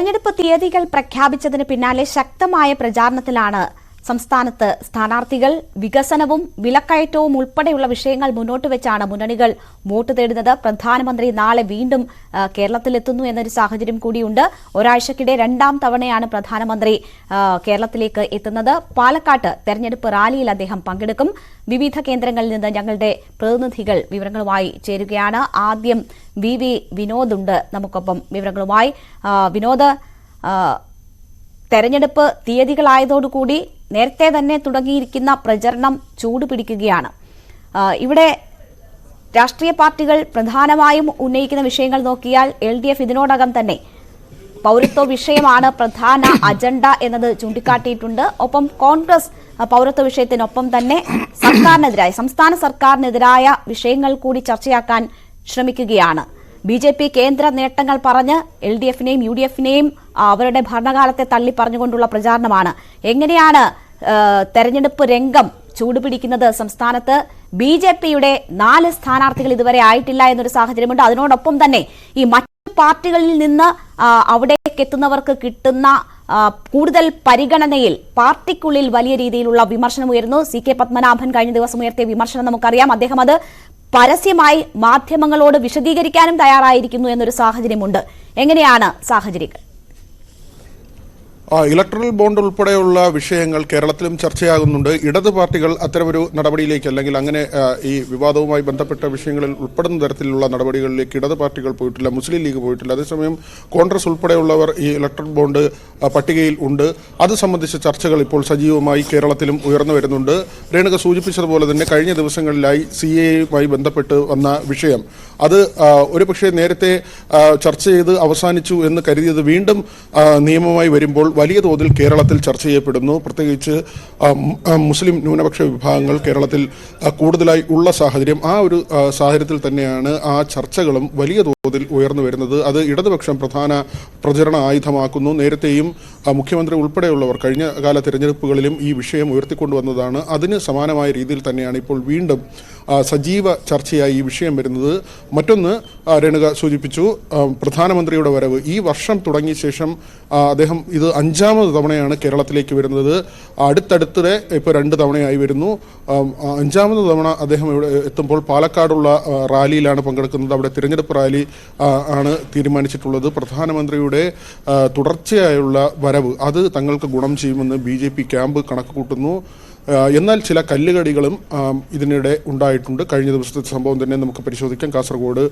തെരഞ്ഞെടുപ്പ് തീയതികൾ പ്രഖ്യാപിച്ചതിന് പിന്നാലെ ശക്തമായ പ്രചാരണത്തിലാണ് സംസ്ഥാനത്ത് സ്ഥാനാർത്ഥികൾ വികസനവും വിലക്കയറ്റവും ഉൾപ്പെടെയുള്ള വിഷയങ്ങൾ മുന്നോട്ട് വെച്ചാണ് മുന്നണികൾ വോട്ട് തേടുന്നത്. പ്രധാനമന്ത്രി നാളെ വീണ്ടും കേരളത്തിലെത്തുന്നു എന്നൊരു സാഹചര്യം കൂടിയുണ്ട്. ഒരാഴ്ചക്കിടെ രണ്ടാം തവണയാണ് പ്രധാനമന്ത്രി കേരളത്തിലേക്ക് എത്തുന്നത്. പാലക്കാട്ട് തെരഞ്ഞെടുപ്പ് റാലിയിൽ അദ്ദേഹം പങ്കെടുക്കും. വിവിധ കേന്ദ്രങ്ങളിൽ നിന്ന് ഞങ്ങളുടെ പ്രതിനിധികൾ വിവരങ്ങളുമായി ചേരുകയാണ്. ആദ്യം വി വി വിനോദ് ഉണ്ട് നമുക്കൊപ്പം വിവരങ്ങളുമായി. വിനോദ് തെരഞ്ഞെടുപ്പ് തീയതികളായതോടുകൂടി നേരത്തെ തന്നെ തുടങ്ങിയിരിക്കുന്ന പ്രചരണം ചൂടുപിടിക്കുകയാണ്. ഇവിടെ രാഷ്ട്രീയ പാർട്ടികൾ പ്രധാനമായും ഉന്നയിക്കുന്ന വിഷയങ്ങൾ നോക്കിയാൽ എൽ ഡി എഫ് ഇതിനോടകം തന്നെ പൗരത്വ വിഷയമാണ് പ്രധാന അജണ്ട എന്നത് ചൂണ്ടിക്കാട്ടിയിട്ടുണ്ട്. ഒപ്പം കോൺഗ്രസ് പൗരത്വ വിഷയത്തിനൊപ്പം തന്നെ സർക്കാരിനെതിരായ സംസ്ഥാന സർക്കാരിനെതിരായ വിഷയങ്ങൾ കൂടി ചർച്ചയാക്കാൻ ശ്രമിക്കുകയാണ്. ബി ജെ പി കേന്ദ്ര നേട്ടങ്ങൾ പറഞ്ഞ് എൽ ഡി എഫിനെയും യു ഡി എഫിനെയും അവരുടെ ഭരണകാലത്തെ തള്ളി പറഞ്ഞുകൊണ്ടുള്ള പ്രചാരണമാണ്. എങ്ങനെയാണ് തെരഞ്ഞെടുപ്പ് രംഗം ചൂടുപിടിക്കുന്നത്? സംസ്ഥാനത്ത് ബി ജെ പിയുടെ നാല് സ്ഥാനാർത്ഥികൾ ഇതുവരെ ആയിട്ടില്ല എന്നൊരു സാഹചര്യമുണ്ട്. അതിനോടൊപ്പം തന്നെ ഈ മറ്റു പാർട്ടികളിൽ നിന്ന് അവിടേക്ക് എത്തുന്നവർക്ക് കിട്ടുന്ന കൂടുതൽ പരിഗണനയിൽ പാർട്ടിക്കുള്ളിൽ വലിയ രീതിയിലുള്ള വിമർശനം ഉയരുന്നു. സി കെ പത്മനാഭൻ കഴിഞ്ഞ ദിവസം ഉയർത്തിയ വിമർശനം നമുക്കറിയാം. അദ്ദേഹം അത് പരസ്യമായി മാധ്യമങ്ങളോട് വിശദീകരിക്കാനും തയ്യാറായിരിക്കുന്നു എന്നൊരു സാഹചര്യമുണ്ട്. എങ്ങനെയാണ് സാഹചര്യങ്ങൾ? ഇലക്ട്രൽ ബോണ്ട് ഉൾപ്പെടെയുള്ള വിഷയങ്ങൾ കേരളത്തിലും ചർച്ചയാകുന്നുണ്ട്. ഇടത് പാർട്ടികൾ അത്തരമൊരു നടപടിയിലേക്ക് അല്ലെങ്കിൽ അങ്ങനെ ഈ വിവാദവുമായി ബന്ധപ്പെട്ട വിഷയങ്ങളിൽ ഉൾപ്പെടുന്ന തരത്തിലുള്ള നടപടികളിലേക്ക് ഇടത് പാർട്ടികൾ പോയിട്ടില്ല മുസ്ലിം ലീഗ് പോയിട്ടില്ല. അതേസമയം കോൺഗ്രസ് ഉൾപ്പെടെയുള്ളവർ ഈ ഇലക്ട്രൽ ബോണ്ട് പട്ടികയിൽ ഉണ്ട്. അത് സംബന്ധിച്ച ചർച്ചകൾ ഇപ്പോൾ സജീവമായി കേരളത്തിലും ഉയർന്നു വരുന്നുണ്ട്. രേണുക സൂചിപ്പിച്ചതുപോലെ തന്നെ കഴിഞ്ഞ ദിവസങ്ങളിലായി സി എയുമായി ബന്ധപ്പെട്ട് വന്ന വിഷയം. അത് ഒരു ഒരുപക്ഷെ നേരത്തെ ചർച്ച ചെയ്ത് അവസാനിച്ചു എന്ന് കരുതിയത് വീണ്ടും നിയമമായി വരുമ്പോൾ വലിയ തോതിൽ കേരളത്തിൽ ചർച്ച ചെയ്യപ്പെടുന്നു. പ്രത്യേകിച്ച് മുസ്ലിം ന്യൂനപക്ഷ വിഭാഗങ്ങൾ കേരളത്തിൽ കൂടുതലായി ഉള്ള സാഹചര്യം ആ ഒരു സാഹചര്യത്തിൽ തന്നെയാണ് ആ ചർച്ചകളും വലിയ തോതിൽ ഉയർന്നു വരുന്നത്. അത് ഇടതുപക്ഷം പ്രധാന പ്രചരണ ആയുധമാക്കുന്നു. നേരത്തെയും മുഖ്യമന്ത്രി ഉൾപ്പെടെയുള്ളവർ കഴിഞ്ഞ കാല തിരഞ്ഞെടുപ്പുകളിലും ഈ വിഷയം ഉയർത്തിക്കൊണ്ടുവന്നതാണ്. അതിന് സമാനമായ രീതിയിൽ തന്നെയാണ് ഇപ്പോൾ വീണ്ടും സജീവ ചർച്ചയായി ഈ വിഷയം വരുന്നത്. മറ്റൊന്ന് രേണുക സൂചിപ്പിച്ചു പ്രധാനമന്ത്രിയുടെ വരവ്. ഈ വർഷം തുടങ്ങിയ ശേഷം അദ്ദേഹം ഇത് അഞ്ചാമത് തവണയാണ് കേരളത്തിലേക്ക് വരുന്നത്. അടുത്തടുത്തിടെ ഇപ്പോൾ രണ്ട് തവണയായി വരുന്നു. അഞ്ചാമത് തവണ അദ്ദേഹം ഇവിടെ എത്തുമ്പോൾ പാലക്കാടുള്ള റാലിയിലാണ് പങ്കെടുക്കുന്നത്. അവിടെ തിരഞ്ഞെടുപ്പ് റാലി ആണ് തീരുമാനിച്ചിട്ടുള്ളത്. പ്രധാനമന്ത്രിയുടെ തുടർച്ചയായുള്ള വരവ് അത് തങ്ങൾക്ക് ഗുണം ചെയ്യുമെന്ന് ബി ക്യാമ്പ് കണക്ക് കൂട്ടുന്നു എന്നാൽ ചില കല്ലുകടികളും ഇതിനിടെ ഉണ്ടായിട്ടുണ്ട്. കഴിഞ്ഞ ദിവസത്തെ സംഭവം തന്നെ നമുക്ക് പരിശോധിക്കാം. കാസർഗോഡ്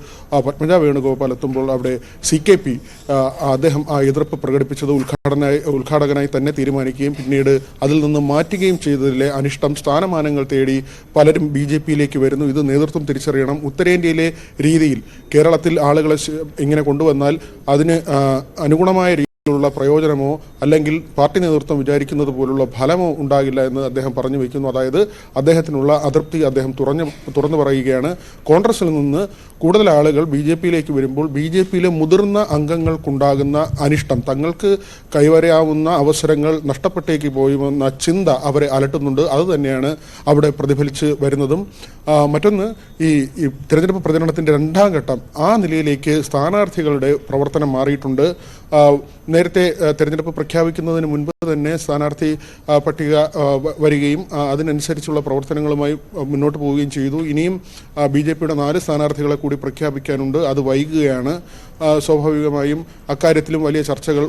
പത്മജ വേണുഗോപാൽ എത്തുമ്പോൾ അവിടെ സി കെ പി അദ്ദേഹം ആ എതിർപ്പ് പ്രകടിപ്പിച്ചത് ഉദ്ഘാടനായി ഉദ്ഘാടകനായി തന്നെ തീരുമാനിക്കുകയും പിന്നീട് അതിൽ നിന്ന് മാറ്റുകയും ചെയ്തതിലെ അനിഷ്ടം സ്ഥാനമാനങ്ങൾ തേടി പലരും ബി ജെ പിയിലേക്ക് വരുന്നു. ഇത് നേതൃത്വം തിരിച്ചറിയണം. ഉത്തരേന്ത്യയിലെ രീതിയിൽ കേരളത്തിൽ ആളുകളെ ഇങ്ങനെ കൊണ്ടുവന്നാൽ അതിന് അനുഗുണമായ രീതി ുള്ള പ്രയോജനമോ അല്ലെങ്കിൽ പാർട്ടി നേതൃത്വം വിചാരിക്കുന്നത് പോലുള്ള ഫലമോ ഉണ്ടാകില്ല എന്ന് അദ്ദേഹം പറഞ്ഞു വയ്ക്കുന്നു അതായത് അദ്ദേഹത്തിനുള്ള അതൃപ്തി അദ്ദേഹം തുറന്നു പറയുകയാണ്. കോൺഗ്രസിൽ നിന്ന് കൂടുതൽ ആളുകൾ ബി ജെ പിയിലേക്ക് വരുമ്പോൾ ബി ജെ പിയിലെ മുതിർന്ന അംഗങ്ങൾക്കുണ്ടാകുന്ന അനിഷ്ടം. തങ്ങൾക്ക് കൈവരയാവുന്ന അവസരങ്ങൾ നഷ്ടപ്പെട്ടേക്ക് പോയുമെന്ന ചിന്ത അവരെ അലട്ടുന്നുണ്ട്. അത് തന്നെയാണ് അവിടെ പ്രതിഫലിച്ച് വരുന്നതും. മറ്റൊന്ന് ഈ ഈ തിരഞ്ഞെടുപ്പ് പ്രചരണത്തിന്റെ രണ്ടാം ഘട്ടം ആ നിലയിലേക്ക് സ്ഥാനാർത്ഥികളുടെ പ്രവർത്തനം മാറിയിട്ടുണ്ട്. നേരത്തെ തിരഞ്ഞെടുപ്പ് പ്രഖ്യാപിക്കുന്നതിന് മുൻപ് തന്നെ സ്ഥാനാർത്ഥി പട്ടിക വരികയും അതിനനുസരിച്ചുള്ള പ്രവർത്തനങ്ങളുമായി മുന്നോട്ട് പോവുകയും ചെയ്തു. ഇനിയും ബി ജെ പിയുടെ നാല് സ്ഥാനാർത്ഥികളെ കൂടി പ്രഖ്യാപിക്കാനുണ്ട്. അത് വൈകുകയാണ്. സ്വാഭാവികമായും അക്കാര്യത്തിലും വലിയ ചർച്ചകൾ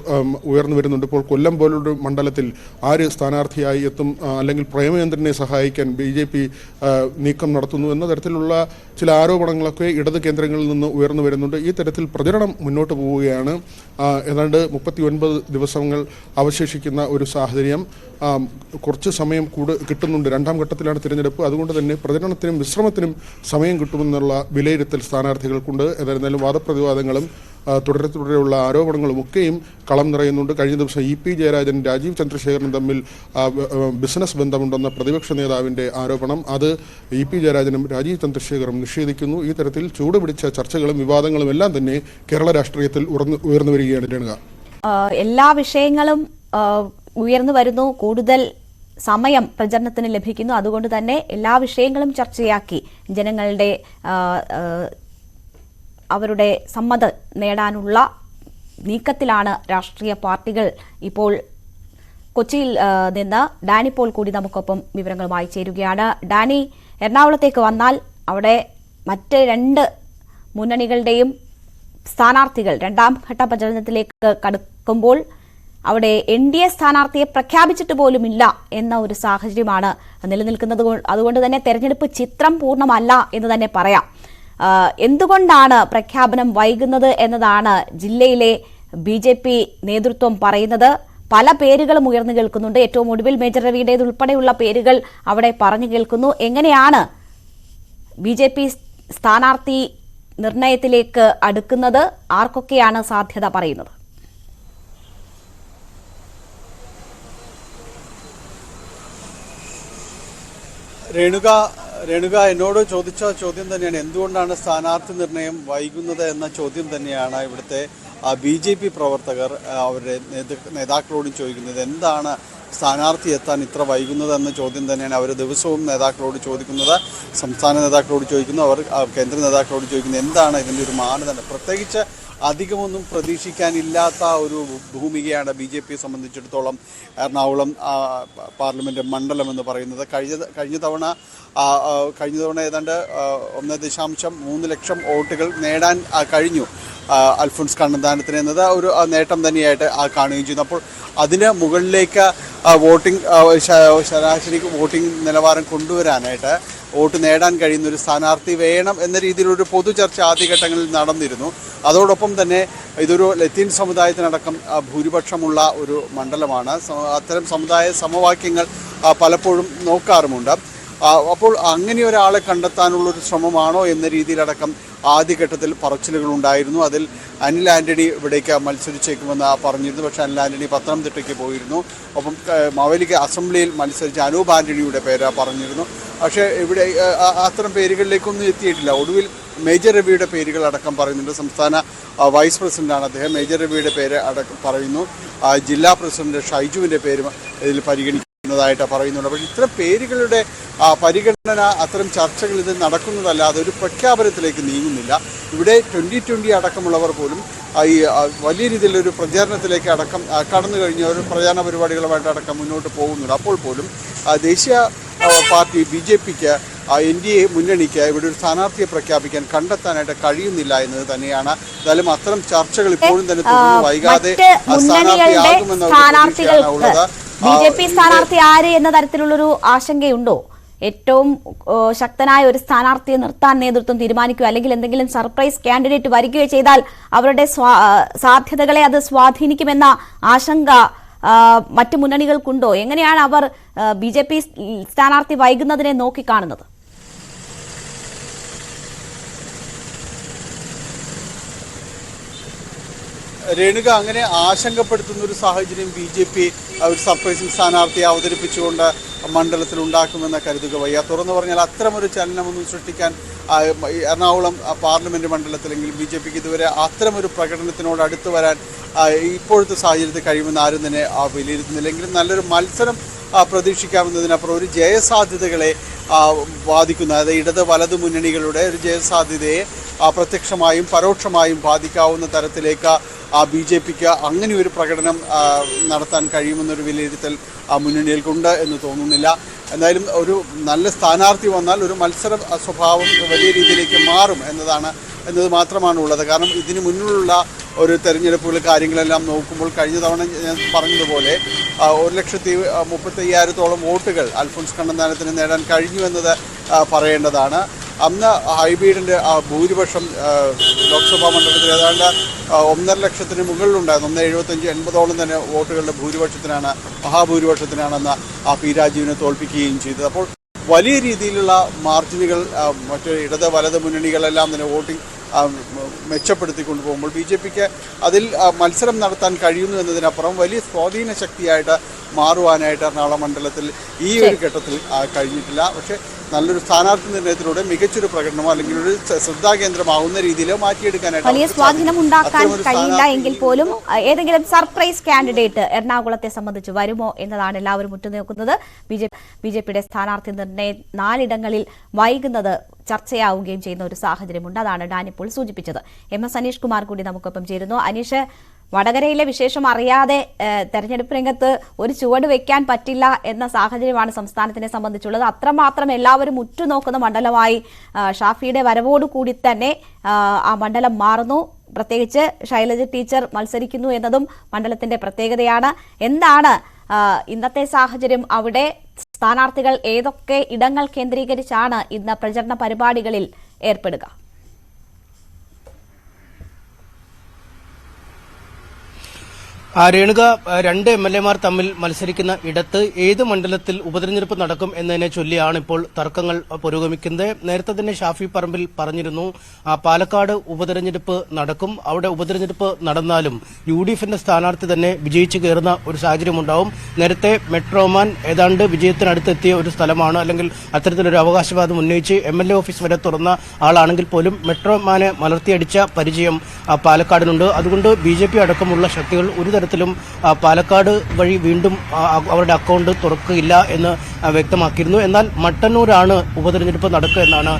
ഉയർന്നു വരുന്നുണ്ട്. ഇപ്പോൾ കൊല്ലം പോലുള്ള മണ്ഡലത്തിൽ ആര് സ്ഥാനാർത്ഥിയായി എത്തും അല്ലെങ്കിൽ പ്രേമചന്ദ്രനെ സഹായിക്കാൻ ബി ജെ പി നീക്കം നടത്തുന്നു എന്ന തരത്തിലുള്ള ചില ആരോപണങ്ങളൊക്കെ ഇടത് കേന്ദ്രങ്ങളിൽ നിന്ന് ഉയർന്നു വരുന്നുണ്ട്. ഈ തരത്തിൽ പ്രചരണം മുന്നോട്ട് പോവുകയാണ്. ഏതാണ്ട് മുപ്പത്തി ഒൻപത് ദിവസങ്ങൾ അവശേഷിക്കുന്ന ഒരു സാഹചര്യം. കുറച്ച് സമയം കൂട് കിട്ടുന്നുണ്ട്. രണ്ടാം ഘട്ടത്തിലാണ് തിരഞ്ഞെടുപ്പ്. അതുകൊണ്ട് തന്നെ പ്രചരണത്തിനും വിശ്രമത്തിനും സമയം കിട്ടുമെന്നുള്ള വിലയിരുത്തൽ സ്ഥാനാർത്ഥികൾക്കുണ്ട്. ഏതായിരുന്നാലും വാദപ്രതിവാദങ്ങളും തുടരെ തുടരെയുള്ള ആരോപണങ്ങളും ഒക്കെയും കളം നിറയുന്നുണ്ട്. കഴിഞ്ഞ ദിവസം ഇ പി ജയരാജൻ രാജീവ് ചന്ദ്രശേഖരനും തമ്മിൽ ബിസിനസ് ബന്ധമുണ്ടെന്ന പ്രതിപക്ഷ നേതാവിന്റെ ആരോപണം. അത് ഇ പി ജയരാജനും രാജീവ് ചന്ദ്രശേഖറും നിഷേധിക്കുന്നു. ഈ തരത്തിൽ ചൂടുപിടിച്ച ചർച്ചകളും വിവാദങ്ങളും എല്ലാം തന്നെ കേരള രാഷ്ട്രീയത്തിൽ ഉയർന്നു വരികയാണ് രേണുക. എല്ലാ വിഷയങ്ങളും ഉയർന്നു വരുന്നു. കൂടുതൽ സമയം പ്രചരണത്തിന് ലഭിക്കുന്നു. അതുകൊണ്ട് തന്നെ എല്ലാ വിഷയങ്ങളും ചർച്ചയാക്കി ജനങ്ങളുടെ അവരുടെ സമ്മതം നേടാനുള്ള നീക്കത്തിലാണ് രാഷ്ട്രീയ പാർട്ടികൾ ഇപ്പോൾ കൊച്ചിയിൽ നിന്ന് ഡാനി പോൾ കൂടി നമുക്കൊപ്പം വിവരങ്ങളുമായി ചേരുകയാണ്. ഡാനി എറണാകുളത്തേക്ക് വന്നാൽ അവിടെ മറ്റ് രണ്ട് മുന്നണികളുടെയും സ്ഥാനാർത്ഥികൾ രണ്ടാം ഘട്ട പ്രചരണത്തിലേക്ക് കടക്കുമ്പോൾ അവിടെ എൻ ഡി എ സ്ഥാനാർത്ഥിയെ പ്രഖ്യാപിച്ചിട്ട് പോലുമില്ല എന്ന ഒരു സാഹചര്യമാണ് നിലനിൽക്കുന്നത്. അതുകൊണ്ട് തന്നെ തെരഞ്ഞെടുപ്പ് ചിത്രം പൂർണമല്ല എന്ന് തന്നെ പറയാം. എന്തുകൊണ്ടാണ് പ്രഖ്യാപനം വൈകുന്നത് എന്നതാണ് ജില്ലയിലെ ബി ജെ പി നേതൃത്വം പറയുന്നത്. പല പേരുകളും ഉയർന്നു കേൾക്കുന്നുണ്ട്. ഏറ്റവും ഒടുവിൽ മേജർ രവിയുടേത് ഉൾപ്പെടെയുള്ള പേരുകൾ അവിടെ പറഞ്ഞു കേൾക്കുന്നു. എങ്ങനെയാണ് ബി ജെ പി സ്ഥാനാർത്ഥി നിർണയത്തിലേക്ക് അടുക്കുന്നത്? ആർക്കൊക്കെയാണ് സാധ്യത പറയുന്നത്? രേണുക രേണുക എന്നോട് ചോദിച്ച ചോദ്യം തന്നെയാണ്. എന്തുകൊണ്ടാണ് സ്ഥാനാർത്ഥി നിർണയം വൈകുന്നത് എന്ന ചോദ്യം തന്നെയാണ് ഇവിടുത്തെ ബി ജെ പി പ്രവർത്തകർ അവരുടെ നേതൃ- നേതാക്കളോടും ചോദിക്കുന്നത്. എന്താണ് സ്ഥാനാർത്ഥി എത്താൻ ഇത്ര വൈകുന്നത് എന്ന ചോദ്യം തന്നെയാണ് അവർ ദിവസവും നേതാക്കളോട് ചോദിക്കുന്നത്. സംസ്ഥാന നേതാക്കളോട് ചോദിക്കുന്നു അവർ കേന്ദ്ര നേതാക്കളോട് ചോദിക്കുന്നത് എന്താണ് ഇതിന്റെ ഒരു മാനദണ്ഡം? പ്രത്യേകിച്ച് അധികമൊന്നും പ്രതീക്ഷിക്കാനില്ലാത്ത ഒരു ഭൂമികയാണ് ബി ജെ പിയെ സംബന്ധിച്ചിടത്തോളം എറണാകുളം പാർലമെന്റ് മണ്ഡലം എന്ന് പറയുന്നത്. കഴിഞ്ഞ കഴിഞ്ഞ തവണ കഴിഞ്ഞ തവണ ഏതാണ്ട് ഒന്ന് ദശാംശം മൂന്ന് ലക്ഷം വോട്ടുകൾ നേടാൻ കഴിഞ്ഞു അൽഫോൺസ് കണ്ണന്താനത്തിന് എന്നത്. ഒരു നേട്ടം തന്നെയായിട്ട് കാണുകയും ചെയ്യുന്നു. അപ്പോൾ അതിന് മുകളിലേക്ക് വോട്ടിംഗ് ശരാശരി വോട്ടിംഗ് നിലവാരം കൊണ്ടുവരാനായിട്ട് വോട്ട് നേടാൻ കഴിയുന്ന ഒരു സ്ഥാനാർത്ഥി വേണം എന്ന രീതിയിലൊരു പൊതു ചർച്ച ആദ്യഘട്ടങ്ങളിൽ നടന്നിരുന്നു. അതോടൊപ്പം തന്നെ ഇതൊരു ലത്തീൻ സമുദായത്തിനടക്കം ഭൂരിപക്ഷമുള്ള ഒരു മണ്ഡലമാണ്. അത്തരം സമുദായ സമവാക്യങ്ങൾ പലപ്പോഴും നോക്കാറുമുണ്ട്. അപ്പോൾ അങ്ങനെ ഒരാളെ കണ്ടെത്താനുള്ള ഒരു ശ്രമമാണോ എന്ന രീതിയിലടക്കം ആദ്യഘട്ടത്തിൽ പറച്ചിലുകൾ ഉണ്ടായിരുന്നു അതിൽ അനിൽ ആന്റണി ഇവിടേക്ക് മത്സരിച്ചേക്കുമെന്ന് പറഞ്ഞിരുന്നു. പക്ഷേ അനിൽ ആന്റണി പത്തനംതിട്ടയ്ക്ക് പോയിരുന്നു. ഒപ്പം മാവേലിക്ക് അസംബ്ലിയിൽ മത്സരിച്ച അനൂപ് ആന്റണിയുടെ പേര് പറഞ്ഞിരുന്നു. പക്ഷേ ഇവിടെ അത്തരം പേരുകളിലേക്കൊന്നും എത്തിയിട്ടില്ല. ഒടുവിൽ മേജർ രവിയുടെ പേരുകൾ അടക്കം പറയുന്നുണ്ട്. സംസ്ഥാന വൈസ് പ്രസിഡന്റാണ് അദ്ദേഹം. മേജർ രവിയുടെ പേര് അടക്കം പറയുന്നു. ജില്ലാ പ്രസിഡന്റ് ഷൈജുവിന്റെ പേര് ഇതിൽ പരിഗണിക്കുന്നതായിട്ട് പറയുന്നുണ്ട്. പക്ഷേ ഇത്തരം പേരുകളുടെ പരിഗണന അത്തരം ചർച്ചകൾ ഇത് നടക്കുന്നതല്ല അതൊരു പ്രഖ്യാപനത്തിലേക്ക് നീങ്ങുന്നില്ല. ഇവിടെ ട്വന്റി ട്വന്റി അടക്കമുള്ളവർ പോലും ഈ വലിയ രീതിയിലൊരു പ്രചാരണത്തിലേക്ക് അടക്കം കടന്നു കഴിഞ്ഞ ഒരു പ്രചാരണ പരിപാടികളുമായിട്ട് അടക്കം മുന്നോട്ട് പോകുന്നുണ്ട്. അപ്പോൾ പോലും ദേശീയ പാർട്ടി ബി ജെ പിക്ക് എൻ ഡി എ മുന്നണിക്ക് ഇവിടെ ഒരു സ്ഥാനാർത്ഥിയെ പ്രഖ്യാപിക്കാൻ കണ്ടെത്താനായിട്ട് കഴിയുന്നില്ല എന്നത് തന്നെയാണ്. എന്തായാലും അത്തരം ചർച്ചകൾ ഇപ്പോഴും തന്നെ തുടർന്ന് വൈകാതെ സ്ഥാനാർത്ഥിയാകുമെന്നുള്ളത് സ്ഥാനാർത്ഥിയാകുമെന്ന ബി ജെ പി സ്ഥാനാർത്ഥി ആര് എന്ന തരത്തിലുള്ളൊരു ആശങ്കയുണ്ടോ? ഏറ്റവും ശക്തനായ ഒരു സ്ഥാനാർത്ഥിയെ നിർത്താൻ നേതൃത്വം തീരുമാനിക്കുക അല്ലെങ്കിൽ എന്തെങ്കിലും സർപ്രൈസ് കാൻഡിഡേറ്റ് വരികയോ ചെയ്താൽ അവരുടെ സാധ്യതകളെ അത് സ്വാധീനിക്കുമെന്ന ആശങ്ക മറ്റു മുന്നണികൾക്കുണ്ടോ? എങ്ങനെയാണ് അവർ ബി ജെ പി സ്ഥാനാർത്ഥി വൈകുന്നതിനെ നോക്കിക്കാണുന്നത്? രേണുക അങ്ങനെ ആശങ്കപ്പെടുത്തുന്ന ഒരു സാഹചര്യം ബി ജെ പി ഒരു സർപ്രൈസിംഗ് സ്ഥാനാർത്ഥിയെ അവതരിപ്പിച്ചുകൊണ്ട് മണ്ഡലത്തിൽ ഉണ്ടാക്കുമെന്ന് കരുതുക വയ്യ. തുറന്നു പറഞ്ഞാൽ അത്തരമൊരു ചലനമൊന്നും സൃഷ്ടിക്കാൻ എറണാകുളം പാർലമെന്റ് മണ്ഡലത്തിലെങ്കിൽ ബി ജെ പിക്ക് ഇതുവരെ അത്തരമൊരു പ്രകടനത്തിനോട് അടുത്തു വരാൻ ഇപ്പോഴത്തെ സാഹചര്യത്തിൽ കഴിയുമെന്ന് ആരും തന്നെ വിലയിരുത്തുന്നില്ലെങ്കിലും വിലയിരുത്തുന്നില്ല. നല്ലൊരു മത്സരം പ്രതീക്ഷിക്കാവുന്നതിനപ്പുറം ഒരു ജയസാധ്യതകളെ ബാധിക്കുന്ന അതായത് ഇടത് വലത് മുന്നണികളുടെ ഒരു ജയസാധ്യതയെ പ്രത്യക്ഷമായും പരോക്ഷമായും ബാധിക്കാവുന്ന തരത്തിലേക്ക് ആ ബി ജെ പിക്ക് അങ്ങനെ ഒരു പ്രകടനം നടത്താൻ കഴിയുമെന്നൊരു വിലയിരുത്തൽ മുന്നണികൾക്കുണ്ട് എന്ന് തോന്നുന്നില്ല. എന്തായാലും ഒരു നല്ല സ്ഥാനാർത്ഥി വന്നാൽ ഒരു മത്സര സ്വഭാവം വലിയ രീതിയിലേക്ക് മാറും എന്നതാണ് എന്നത് മാത്രമാണ് ഉള്ളത്. കാരണം ഇതിന് മുന്നിലുള്ള ഒരു തെരഞ്ഞെടുപ്പുകൾ കാര്യങ്ങളെല്ലാം നോക്കുമ്പോൾ കഴിഞ്ഞ തവണ ഞാൻ പറഞ്ഞതുപോലെ ഒരു ലക്ഷത്തി മുപ്പത്തയ്യായിരത്തോളം വോട്ടുകൾ അൽഫോൺസ് കണ്ണന്താനത്തിന് നേടാൻ കഴിഞ്ഞു എന്നത് പറയേണ്ടതാണ്. അന്ന് ആ ഭൂരിപക്ഷം ലോക്സഭാ മണ്ഡലത്തിൽ ഏതാണ്ട് ഒന്നര ലക്ഷത്തിന് മുകളിലുണ്ടായിരുന്നു. ഒന്ന് എഴുപത്തഞ്ച് എൺപതോളം തന്നെ വോട്ടുകളുടെ ഭൂരിപക്ഷത്തിനാണ് മഹാഭൂരിപക്ഷത്തിനാണെന്ന് ആ പി രാജീവിനെ തോൽപ്പിക്കുകയും ചെയ്തത്. അപ്പോൾ വലിയ രീതിയിലുള്ള മാർജിനുകൾ മറ്റു ഇടത് വലത് മുന്നണികളെല്ലാം തന്നെ വോട്ടിംഗ് മെച്ചപ്പെടുത്തി കൊണ്ടുപോകുമ്പോൾ ബി ജെ പിക്ക് അതിൽ മത്സരം നടത്താൻ കഴിയുന്നു എന്നതിനപ്പുറം വലിയ സ്വാധീന ശക്തിയായിട്ട് മാറുവാനായിട്ട് എറണാകുളം മണ്ഡലത്തിൽ ഈ ഒരു ഘട്ടത്തിൽ കഴിഞ്ഞിട്ടില്ല. പക്ഷേ നല്ലൊരു സ്ഥാനാർത്ഥി നിർണയത്തിലൂടെ മികച്ചൊരു പ്രകടനമോ അല്ലെങ്കിൽ ഒരു ശ്ര- ശ്രദ്ധാകേന്ദ്രമാവുന്ന രീതിയിലോ മാറ്റിയെടുക്കാനായിട്ട് വലിയ സ്വാധീനം ഉണ്ടാക്കാൻ കഴിയില്ല എങ്കിൽ പോലും ഏതെങ്കിലും സർപ്രൈസ് കാൻഡിഡേറ്റ് എറണാകുളത്തെ സംബന്ധിച്ച് വരുമോ എന്നതാണ് എല്ലാവരും ഉറ്റുനോക്കുന്നത്. ബി ജെ പിയുടെ സ്ഥാനാർത്ഥി നിർണയം നാലിടങ്ങളിൽ വൈകുന്നത് ചർച്ചയാവുകയും ചെയ്യുന്ന ഒരു സാഹചര്യമുണ്ട്. അതാണ് ഡാനിപ്പോൾ സൂചിപ്പിച്ചത്. എം എസ് അനീഷ് കുമാർ കൂടി നമുക്കൊപ്പം ചേരുന്നു. അനീഷ് വടകരയിലെ വിശേഷം അറിയാതെ തെരഞ്ഞെടുപ്പ് രംഗത്ത് ഒരു ചുവട് വെക്കാൻ പറ്റില്ല എന്ന സാഹചര്യമാണ് സംസ്ഥാനത്തിനെ സംബന്ധിച്ചുള്ളത്. അത്രമാത്രം എല്ലാവരും ഉറ്റുനോക്കുന്ന മണ്ഡലമായി ഷാഫിയുടെ വരവോടുകൂടി തന്നെ ആ മണ്ഡലം മാറുന്നു. പ്രത്യേകിച്ച് ശൈലജ ടീച്ചർ മത്സരിക്കുന്നു എന്നതും മണ്ഡലത്തിന്റെ പ്രത്യേകതയാണ്. എന്താണ് ഇന്നത്തെ സാഹചര്യം? അവിടെ സ്ഥാനാർത്ഥികൾ ഏതൊക്കെ ഇടങ്ങൾ കേന്ദ്രീകരിച്ചാണ് ഇന്ന് പ്രചരണ പരിപാടികളിൽ ഏർപ്പെടുക? രേണുക രണ്ട് എം എൽ എമാർ തമ്മിൽ മത്സരിക്കുന്ന ഇടത്ത് ഏത് മണ്ഡലത്തിൽ ഉപതെരഞ്ഞെടുപ്പ് നടക്കും എന്നതിനെ ചൊല്ലിയാണ് ഇപ്പോൾ തർക്കങ്ങൾ പുരോഗമിക്കുന്നത്. നേരത്തെ തന്നെ ഷാഫി പറമ്പിൽ പറഞ്ഞിരുന്നു പാലക്കാട് ഉപതെരഞ്ഞെടുപ്പ് നടക്കും. അവിടെ ഉപതെരഞ്ഞെടുപ്പ് നടന്നാലും യു ഡി എഫിന്റെ സ്ഥാനാർത്ഥി തന്നെ വിജയിച്ചു കയറുന്ന ഒരു സാഹചര്യമുണ്ടാവും. നേരത്തെ മെട്രോമാൻ ഏതാണ്ട് വിജയത്തിനടുത്തെത്തിയ ഒരു സ്ഥലമാണ്. അല്ലെങ്കിൽ അത്തരത്തിലൊരു അവകാശവാദം ഉന്നയിച്ച് എം എൽ എ ഓഫീസ് വരെ തുറന്ന ആളാണെങ്കിൽ പോലും മെട്രോമാനെ മലർത്തിയടിച്ച പരിചയം പാലക്കാടിനുണ്ട്. അതുകൊണ്ട് ബി ജെ പി അടക്കമുള്ള ശക്തികൾ ഒരു തരത്തിലും പാലക്കാട് വഴി വീണ്ടും അവരുടെ അക്കൗണ്ട് തുറക്കുകയില്ല എന്ന് വ്യക്തമാക്കിയിരുന്നു. എന്നാൽ മട്ടന്നൂരാണ് ഉപതെരഞ്ഞെടുപ്പ് നടക്കുക എന്നാണ്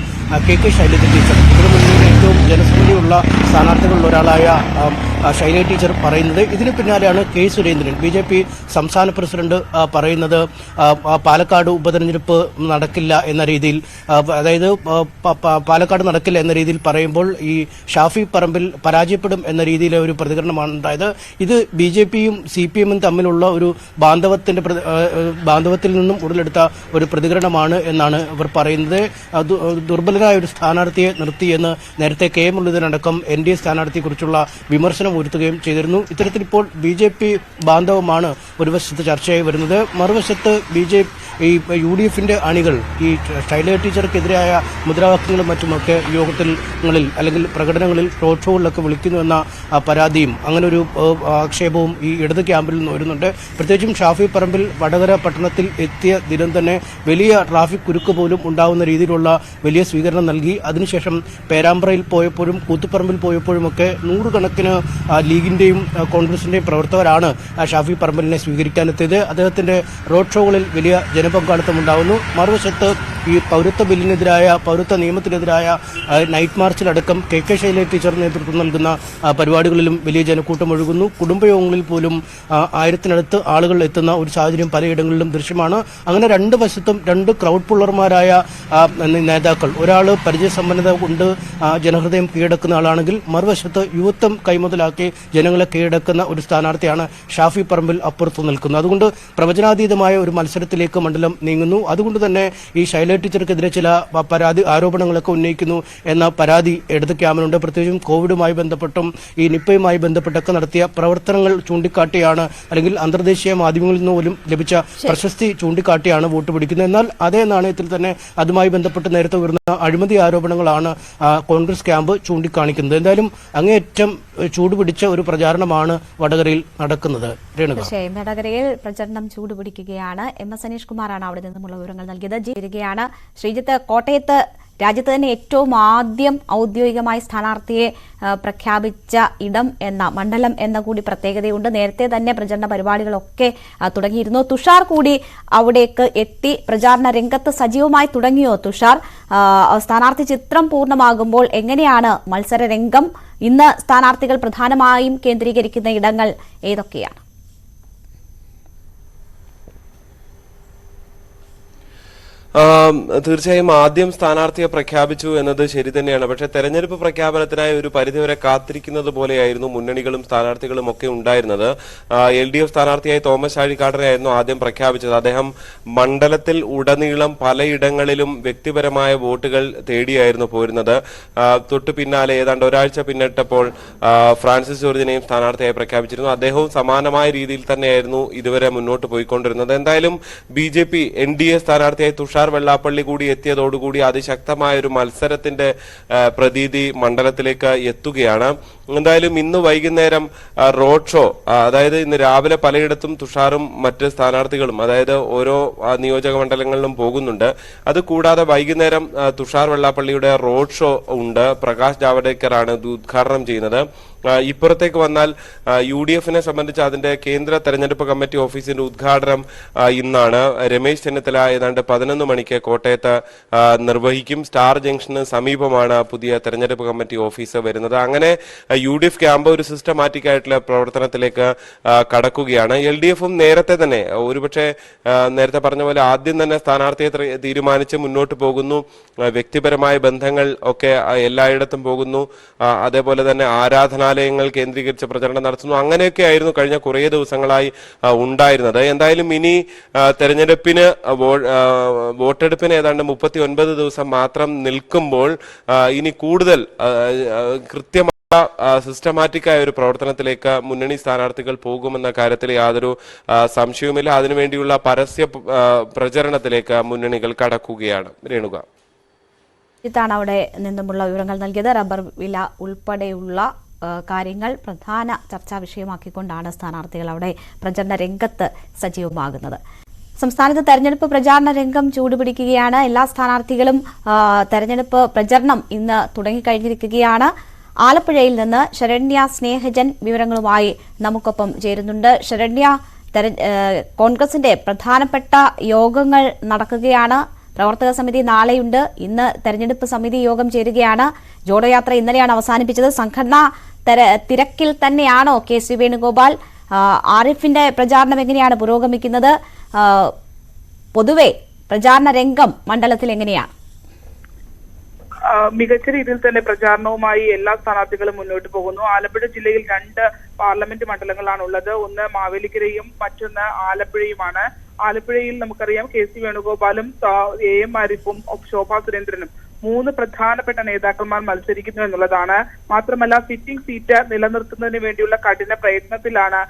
കെ കെ ശൈലജ ടീച്ചർ ഇതിനു ഏറ്റവും ജനസംഖ്യയുള്ള സ്ഥാനാർത്ഥികളിൽ ഒരാളായ ആ, ടീച്ചർ പറയുന്നത്. ഇതിന് പിന്നാലെയാണ് K Surendran. B J P സംസ്ഥാന പ്രസിഡന്റ് പറയുന്നത് പാലക്കാട് ഉപതെരഞ്ഞെടുപ്പ് നടക്കില്ല എന്ന രീതിയിൽ അതായത് പാലക്കാട് നടക്കില്ല എന്ന രീതിയിൽ പറയുമ്പോൾ ഈ ഷാഫി പറമ്പിൽ പരാജയപ്പെടും എന്ന രീതിയിലെ ഒരു പ്രതികരണമാണ് ഉണ്ടായത്. ഇത് ബി ജെ പിയും സി പി എമ്മും തമ്മിലുള്ള ഒരു ബാന്ധവത്തിന്റെ ബാന്ധവത്തിൽ നിന്നും ഉടലെടുത്ത ഒരു പ്രതികരണമാണ് എന്നാണ് ഇവർ പറയുന്നത്. ആ, ദു- ദുർബലരായ ഒരു സ്ഥാനാർത്ഥിയെ നിർത്തിയെന്ന് നേരത്തെ കെ മുരളീധരനടക്കം എൻ ഡി എ സ്ഥാനാർത്ഥിയെക്കുറിച്ചുള്ള വിമർശനം ഉയർത്തുകയും ചെയ്തിരുന്നു. ഇത്തരത്തിൽ ഇപ്പോൾ ബി ജെ പി ബാന്ധവമാണ് ഒരു വശത്ത് ചർച്ചയായി വരുന്നത്. മറുവശത്ത് ബി ജെ ഈ യു ഡി എഫിന്റെ അണികൾ ഈ സ്റ്റൈല ടീച്ചർക്കെതിരായ മുദ്രാവാക്യങ്ങളും മറ്റുമൊക്കെ യോഗത്തിൽ അല്ലെങ്കിൽ പ്രകടനങ്ങളിൽ റോഡ് ഷോകളിലൊക്കെ വിളിക്കുന്നുവെന്ന പരാതിയും അങ്ങനെ ഒരു ആക്ഷേപവും ഈ ഇടത് ക്യാമ്പിൽ നിന്ന് വരുന്നുണ്ട്. പ്രത്യേകിച്ചും ഷാഫി പറമ്പിൽ വടകര പട്ടണത്തിൽ എത്തിയ ദിനം തന്നെ വലിയ ട്രാഫിക് കുരുക്ക് പോലും ഉണ്ടാവുന്ന രീതിയിലുള്ള വലിയ സ്വീകരണം നൽകി. അതിനുശേഷം പേരാമ്പ്രയിൽ പോയപ്പോഴും കൂത്തുപറമ്പിൽ പോയപ്പോഴുമൊക്കെ നൂറുകണക്കിന് ലീഗിന്റെയും ലീഗിന്റെയും കോൺഗ്രസിന്റെയും പ്രവർത്തകരാണ് ഷാഫി പറമ്പലിനെ സ്വീകരിക്കാനെത്തിയത്. അദ്ദേഹത്തിന്റെ റോഡ് ഷോകളിൽ വലിയ ജനപങ്കാളിത്തം ഉണ്ടാകുന്നു മറുവശത്ത് ഈ പൗരത്വ ബില്ലിനെതിരായ പൗരത്വ നിയമത്തിനെതിരായ നൈറ്റ് മാർച്ചിലടക്കം കെ കെ ശൈലജ ടീച്ചർ നേതൃത്വം നൽകുന്ന പരിപാടികളിലും വലിയ ജനക്കൂട്ടം ഒഴുകുന്നു. കുടുംബയോഗങ്ങളിൽ പോലും ആയിരത്തിനടുത്ത് ആളുകൾ എത്തുന്ന ഒരു സാഹചര്യം പലയിടങ്ങളിലും ദൃശ്യമാണ്. അങ്ങനെ രണ്ട് വശത്തും രണ്ട് ക്രൗഡ് പുള്ളർമാരായ നേതാക്കൾ. ഒരാൾ പരിചയസമ്പന്നത കൊണ്ട് ജനഹൃദയം കീഴടക്കുന്ന ആളാണെങ്കിൽ മറുവശത്ത് യുവത്വം കൈമുതലാക്കി ജനങ്ങളെ കീഴടക്കുന്ന ഒരു സ്ഥാനാർത്ഥിയാണ് ഷാഫി പറമ്പിൽ അപ്പുറത്ത് നിൽക്കുന്നത്. അതുകൊണ്ട് പ്രവചനാതീതമായ ഒരു മത്സരത്തിലേക്ക് മണ്ഡലം നീങ്ങുന്നു. അതുകൊണ്ട് തന്നെ ഈ ശൈല ടീച്ചർക്കെതിരെ ചില പരാതി ആരോപണങ്ങളൊക്കെ ഉന്നയിക്കുന്നു എന്ന പരാതി ഇടത് ക്യാമ്പിനുണ്ട് പ്രത്യേകിച്ചും കോവിഡുമായി ബന്ധപ്പെട്ടും ഈ നിപ്പയുമായി ബന്ധപ്പെട്ടൊക്കെ നടത്തിയ പ്രവർത്തനങ്ങൾ ചൂണ്ടിക്കാട്ടിയാണ് അല്ലെങ്കിൽ അന്തർദേശീയ മാധ്യമങ്ങളിൽ നിന്ന് പോലും ലഭിച്ച പ്രശസ്തി ചൂണ്ടിക്കാട്ടിയാണ് വോട്ട് പിടിക്കുന്നത്. എന്നാൽ അതേ നാണയത്തിൽ തന്നെ അതുമായി ബന്ധപ്പെട്ട് നേരത്തെ ഉയർന്ന അഴിമതി ആരോപണങ്ങളാണ് കോൺഗ്രസ് ക്യാമ്പ് ചൂണ്ടിക്കാണിക്കുന്നത്. എന്തായാലും അങ്ങേയറ്റം ചൂടുപിടിച്ച ഒരു പ്രചാരണമാണ് വടകരയിൽ നടക്കുന്നത്. തീർച്ചയായും. വടകരയിൽ പ്രചരണം ചൂടുപിടിക്കുകയാണ്. എം. എസ്. അനീഷ് കുമാറാണ് അവിടെ നിന്നുമുള്ള വിവരങ്ങൾ നൽകിയത്. ജി വരികയാണ് ശ്രീജിത്ത് കോട്ടയത്ത് രാജ്യത്ത് തന്നെ ഏറ്റവും ആദ്യം ഔദ്യോഗികമായി സ്ഥാനാർത്ഥിയെ പ്രഖ്യാപിച്ച ഇടം എന്ന മണ്ഡലം എന്ന കൂടി പ്രത്യേകതയുണ്ട്. നേരത്തെ തന്നെ പ്രചരണ പരിപാടികളൊക്കെ തുടങ്ങിയിരുന്നു. തുഷാർ കൂടി അവിടേക്ക് എത്തി. പ്രചാരണ രംഗത്ത് സജീവമായി തുടങ്ങിയോ തുഷാർ? സ്ഥാനാർത്ഥി ചിത്രം പൂർണമാകുമ്പോൾ എങ്ങനെയാണ് മത്സര രംഗം? ഇന്ന് സ്ഥാനാർത്ഥികൾ പ്രധാനമായും കേന്ദ്രീകരിക്കുന്ന ഇടങ്ങൾ ഏതൊക്കെയാണ്? തീർച്ചയായും ആദ്യം സ്ഥാനാർത്ഥിയെ പ്രഖ്യാപിച്ചു എന്നത് ശരി തന്നെയാണ്. പക്ഷെ തെരഞ്ഞെടുപ്പ് പ്രഖ്യാപനത്തിനായി ഒരു പരിധിവരെ കാത്തിരിക്കുന്നത് പോലെയായിരുന്നു മുന്നണികളും സ്ഥാനാർത്ഥികളും ഒക്കെ ഉണ്ടായിരുന്നത്. എൽ ഡി എഫ് സ്ഥാനാർത്ഥിയായി തോമസ് ചാഴിക്കാടനെയായിരുന്നു ആദ്യം പ്രഖ്യാപിച്ചത്. അദ്ദേഹം മണ്ഡലത്തിൽ ഉടനീളം പലയിടങ്ങളിലും വ്യക്തിപരമായ വോട്ടുകൾ തേടിയായിരുന്നു പോരുന്നത്. തൊട്ടു പിന്നാലെ ഏതാണ്ട് ഒരാഴ്ച പിന്നിട്ടപ്പോൾ ഫ്രാൻസിസ് ജോർജിനെയും സ്ഥാനാർത്ഥിയായി പ്രഖ്യാപിച്ചിരുന്നു. അദ്ദേഹവും സമാനമായ രീതിയിൽ തന്നെയായിരുന്നു ഇതുവരെ മുന്നോട്ട് പോയിക്കൊണ്ടിരുന്നത്. എന്തായാലും B J P N D A സ്ഥാനാർത്ഥിയായി തുഷാർ വെള്ളാപ്പള്ളി കൂടി എത്തിയതോടുകൂടി അതിശക്തമായ ഒരു മത്സരത്തിന്റെ പ്രതീതി മണ്ഡലത്തിലേക്ക് എത്തുകയാണ്. എന്തായാലും ഇന്ന് വൈകുന്നേരം റോഡ് ഷോ അതായത് ഇന്ന് രാവിലെ പലയിടത്തും തുഷാറും മറ്റ് സ്ഥാനാർത്ഥികളും അതായത് ഓരോ നിയോജക മണ്ഡലങ്ങളിലും പോകുന്നുണ്ട്. അത് കൂടാതെ വൈകുന്നേരം തുഷാർ വെള്ളാപ്പള്ളിയുടെ റോഡ് ഷോ ഉണ്ട്. പ്രകാശ് ജാവ്ദേക്കറാണ് ഇത് ഉദ്ഘാടനം ചെയ്യുന്നത്. ഇപ്പുറത്തേക്ക് വന്നാൽ യു ഡി എഫിനെ സംബന്ധിച്ച് അതിന്റെ കേന്ദ്ര തെരഞ്ഞെടുപ്പ് കമ്മിറ്റി ഓഫീസിന്റെ ഉദ്ഘാടനം ഇന്നാണ്. രമേശ് ചെന്നിത്തല ഏതാണ്ട് പതിനൊന്ന് മണിക്ക് കോട്ടയത്ത് നിർവഹിക്കും. സ്റ്റാർ ജംഗ്ഷന് സമീപമാണ് പുതിയ തെരഞ്ഞെടുപ്പ് കമ്മിറ്റി ഓഫീസ് വരുന്നത്. അങ്ങനെ യു ഡി എഫ് ക്യാമ്പ് ഒരു സിസ്റ്റമാറ്റിക് ആയിട്ടുള്ള പ്രവർത്തനത്തിലേക്ക് കടക്കുകയാണ്. എൽ ഡി എഫും നേരത്തെ തന്നെ ഒരുപക്ഷെ നേരത്തെ പറഞ്ഞ പോലെ ആദ്യം തന്നെ സ്ഥാനാർത്ഥിയെ ത്ര- തീരുമാനിച്ച് മുന്നോട്ട് പോകുന്നു. വ്യക്തിപരമായ ബന്ധങ്ങൾ ഒക്കെ എല്ലായിടത്തും പോകുന്നു. അതേപോലെ തന്നെ ആരാധനാലയങ്ങൾ കേന്ദ്രീകരിച്ച് പ്രചരണം നടത്തുന്നു. അങ്ങനെയൊക്കെ ആയിരുന്നു കഴിഞ്ഞ കുറേ ദിവസങ്ങളായി ഉണ്ടായിരുന്നത്. എന്തായാലും ഇനി തെരഞ്ഞെടുപ്പിന് വോട്ടെടുപ്പിന് ഏതാണ്ട് മുപ്പത്തി ഒൻപത് ദിവസം മാത്രം നിൽക്കുമ്പോൾ ഇനി കൂടുതൽ കൃത്യമായ സിസ്റ്റമാറ്റിക് ആയ ഒരു പ്രവർത്തനത്തിലേക്ക് മുന്നണി സ്ഥാനാർത്ഥികൾ പോകുമെന്ന കാര്യത്തിൽ യാതൊരു സംശയവുമില്ല. അതിനുവേണ്ടിയുള്ള പരസ്യ പ്രചരണത്തിലേക്ക് മുന്നണികൾ കടക്കുകയാണ്. രേണുക. ഇതാണ് അവിടെ നിന്നുമുള്ള വിവരങ്ങൾ നൽകിയത്. റബ്ബർ വില ഉൾപ്പെടെയുള്ള കാര്യങ്ങൾ പ്രധാന ചർച്ചാ വിഷയമാക്കിക്കൊണ്ടാണ് സ്ഥാനാർത്ഥികൾ അവിടെ പ്രചരണ രംഗത്ത് സജീവമാകുന്നത്. സംസ്ഥാനത്ത് തെരഞ്ഞെടുപ്പ് പ്രചാരണ രംഗം ചൂടുപിടിക്കുകയാണ്. എല്ലാ സ്ഥാനാർത്ഥികളും തെരഞ്ഞെടുപ്പ് പ്രചരണം ഇന്ന് തുടങ്ങിക്കഴിഞ്ഞിരിക്കുകയാണ്. ആലപ്പുഴയിൽ നിന്ന് ശരണ്യ സ്നേഹജൻ വിവരങ്ങളുമായി നമുക്കൊപ്പം ചേരുന്നുണ്ട്. ശരണ്യ കോൺഗ്രസിന്റെ പ്രധാനപ്പെട്ട യോഗങ്ങൾ നടക്കുകയാണ്. പ്രവർത്തക സമിതി നാളെയുണ്ട്. ഇന്ന് തെരഞ്ഞെടുപ്പ് സമിതി യോഗം ചേരുകയാണ്. ജോഡയാത്ര ഇന്നലെയാണ് അവസാനിപ്പിച്ചത്. സംഘടനാ തിരക്കിൽ തന്നെയാണോ കെ സി വേണുഗോപാൽ? ആരിഫിന്റെ പ്രചാരണം എങ്ങനെയാണ് പുരോഗമിക്കുന്നത്? പൊതുവെ പ്രചാരണ രംഗം മണ്ഡലത്തിൽ എങ്ങനെയാണ്? മികച്ച രീതിയിൽ തന്നെ പ്രചാരണവുമായി എല്ലാ സ്ഥാനാർത്ഥികളും മുന്നോട്ട് പോകുന്നു. ആലപ്പുഴ ജില്ലയിൽ രണ്ട് പാർലമെന്റ് മണ്ഡലങ്ങളാണ് ഉള്ളത് ഒന്ന് മാവേലിക്കരയും മറ്റൊന്ന് ആലപ്പുഴയുമാണ്. ആലപ്പുഴയിൽ നമുക്കറിയാം കെ സി വേണുഗോപാലും എ എം ആരിഫും ശോഭാ സുരേന്ദ്രനും മൂന്ന് പ്രധാനപ്പെട്ട നേതാക്കന്മാർ മത്സരിക്കുന്നു എന്നുള്ളതാണ്. മാത്രമല്ല സിറ്റിംഗ് സീറ്റ് നിലനിർത്തുന്നതിന് വേണ്ടിയുള്ള കഠിന പ്രയത്നത്തിലാണ്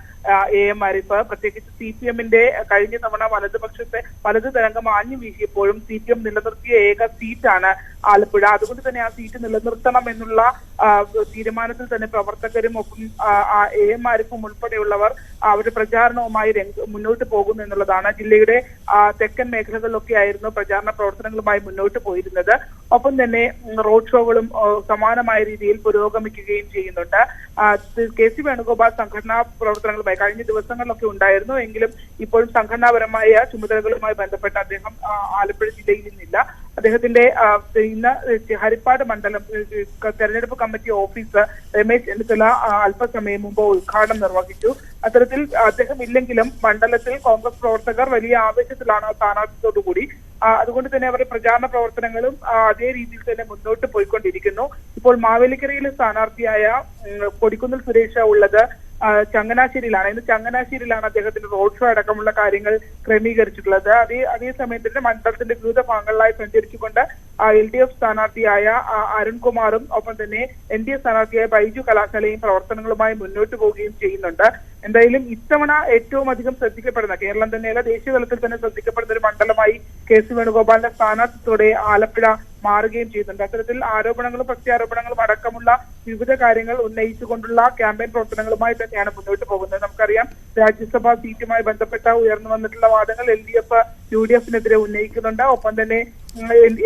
എ എം ആരിഫ്. പ്രത്യേകിച്ച് സി പി എമ്മിന്റെ കഴിഞ്ഞ തവണ വലതുപക്ഷത്തെ വലതു തരംഗം ആഞ്ഞു വീശിയപ്പോഴും സി പി എം നിലനിർത്തിയ ഏക സീറ്റാണ് ആലപ്പുഴ. അതുകൊണ്ട് തന്നെ ആ സീറ്റ് നിലനിർത്തണം എന്നുള്ള തീരുമാനത്തിൽ തന്നെ പ്രവർത്തകരും ഒപ്പം എ എംമാർക്കും ഉൾപ്പെടെയുള്ളവർ അവരുടെ പ്രചാരണവുമായി രംഗ മുന്നോട്ട് പോകുന്നു എന്നുള്ളതാണ് ജില്ലയുടെ തെക്കൻ മേഖലകളിലൊക്കെ ആയിരുന്നു പ്രചാരണ പ്രവർത്തനങ്ങളുമായി മുന്നോട്ട് പോയിരുന്നത്. ഒപ്പം തന്നെ റോഡ് ഷോകളും സമാനമായ രീതിയിൽ പുരോഗമിക്കുകയും ചെയ്യുന്നുണ്ട്. കെ സി വേണുഗോപാൽ സംഘടനാ പ്രവർത്തനങ്ങളുമായി കഴിഞ്ഞ ദിവസങ്ങളിലൊക്കെ ഉണ്ടായിരുന്നു. എങ്കിലും ഇപ്പോഴും സംഘടനാപരമായ ചുമതലകളുമായി ബന്ധപ്പെട്ട് അദ്ദേഹം ആലപ്പുഴ ജില്ലയിൽ നിന്നില്ല. അദ്ദേഹത്തിന്റെ ഇന്ന് ഹരിപ്പാട് മണ്ഡലം തെരഞ്ഞെടുപ്പ് കമ്മിറ്റി ഓഫീസ് രമേശ് ചെന്നിത്തല അല്പസമയം മുമ്പ് ഉദ്ഘാടനം നിർവഹിച്ചു. അത്തരത്തിൽ അദ്ദേഹം ഇല്ലെങ്കിലും മണ്ഡലത്തിൽ കോൺഗ്രസ് പ്രവർത്തകർ വലിയ ആവേശത്തിലാണ് സ്ഥാനാർത്ഥിത്തോടുകൂടി അതുകൊണ്ട് തന്നെ അവരുടെ പ്രചാരണ പ്രവർത്തനങ്ങളും അതേ രീതിയിൽ തന്നെ മുന്നോട്ട് പോയിക്കൊണ്ടിരിക്കുന്നു. ഇപ്പോൾ മാവേലിക്കരയിലെ സ്ഥാനാർത്ഥിയായ കൊടിക്കുന്നിൽ സുരേഷ് ഉള്ളത് ചങ്ങനാശ്ശേരിയിലാണ്. ഇന്ന് ചങ്ങനാശ്ശേരിയിലാണ് അദ്ദേഹത്തിന്റെ റോഡ് ഷോ അടക്കമുള്ള കാര്യങ്ങൾ ക്രമീകരിച്ചിട്ടുള്ളത്. അതേ അതേസമയം തന്നെ മണ്ഡലത്തിന്റെ വിവിധ ഭാഗങ്ങളിലായി സഞ്ചരിച്ചുകൊണ്ട് എൽ ഡി എഫ് സ്ഥാനാർത്ഥിയായ അരുൺകുമാറും ഒപ്പം തന്നെ എൻ ഡി എ സ്ഥാനാർത്ഥിയായ ബൈജു കലാശാലയും പ്രവർത്തനങ്ങളുമായി മുന്നോട്ട് പോവുകയും ചെയ്യുന്നുണ്ട്. എന്തായാലും ഇത്തവണ ഏറ്റവും അധികം ശ്രദ്ധിക്കപ്പെടുന്ന കേരളം തന്നെയല്ല ദേശീയ തലത്തിൽ തന്നെ ശ്രദ്ധിക്കപ്പെടുന്ന ഒരു മണ്ഡലമായി കെ. സി. വേണുഗോപാലിന്റെ സ്ഥാനാർത്ഥിത്തോടെ ആലപ്പുഴ മാറുകയും ചെയ്യുന്നുണ്ട്. അത്തരത്തിൽ ആരോപണങ്ങളും പ്രത്യാരോപണങ്ങളും അടക്കമുള്ള വിവിധ കാര്യങ്ങൾ ഉന്നയിച്ചുകൊണ്ടുള്ള ക്യാമ്പയിൻ പ്രവർത്തനങ്ങളുമായി തന്നെയാണ് മുന്നോട്ട് പോകുന്നത്. നമുക്കറിയാം രാജ്യസഭാ സീറ്റുമായി ബന്ധപ്പെട്ട ഉയർന്നു വന്നിട്ടുള്ള വാദങ്ങൾ L D F U D എഫിനെതിരെ ഉന്നയിക്കുന്നുണ്ട്. ഒപ്പം തന്നെ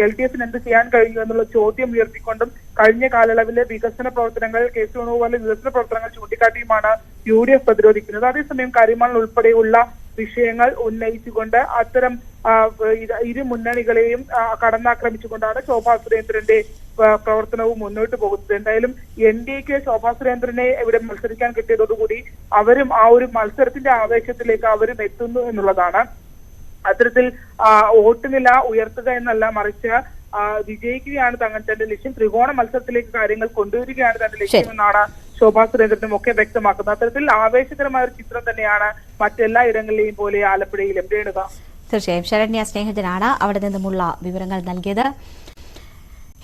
എൽ ഡി എഫിന് എന്ത് ചെയ്യാൻ കഴിഞ്ഞു എന്നുള്ള ചോദ്യം ഉയർത്തിക്കൊണ്ടും കഴിഞ്ഞ കാലയളവിലെ വികസന പ്രവർത്തനങ്ങൾ കെ സി വേണുഗോപാലിന്റെ വികസന പ്രവർത്തനങ്ങൾ ചൂണ്ടിക്കാട്ടിയുമാണ് യു ഡി എഫ് പ്രതിരോധിക്കുന്നത്. അതേസമയം കരിമണൽ ഉൾപ്പെടെയുള്ള വിഷയങ്ങൾ ഉന്നയിച്ചുകൊണ്ട് അത്തരം ഇര- മുന്നണികളെയും കടന്നാക്രമിച്ചുകൊണ്ടാണ് ശോഭാ സുരേന്ദ്രന്റെ പ്രവർത്തനവും മുന്നോട്ട് പോകുന്നത്. എന്തായാലും എൻ ഡി എക്ക് ശോഭാ സുരേന്ദ്രനെ ഇവിടെ മത്സരിക്കാൻ കിട്ടിയതോടുകൂടി അവരും ആ ഒരു മത്സരത്തിന്റെ ആവേശത്തിലേക്ക് അവരും എത്തുന്നു എന്നുള്ളതാണ്. അത്തരത്തിൽ വോട്ട് നില ഉയർത്തുക എന്നല്ല മറിച്ച് വിജയിക്കുകയാണ് തന്റെ ലക്ഷ്യം. ത്രികോണ മത്സരത്തിലേക്ക് കാര്യങ്ങൾ കൊണ്ടുവരികയാണ് തന്റെ ലക്ഷ്യം എന്നാണ് ശോഭാ സുരേന്ദ്രനും ഒക്കെ വ്യക്തമാക്കുന്നത്. അത്തരത്തിൽ ആവേശകരമായ ഒരു ചിത്രം തന്നെയാണ് മറ്റെല്ലാ ഇടങ്ങളിലെയും പോലെ ആലപ്പുഴയിലും രേണുക തീർച്ചയായും ശരണ്യ സ്നേഹജനാണ് അവിടെ നിന്നുമുള്ള വിവരങ്ങൾ നൽകിയത്.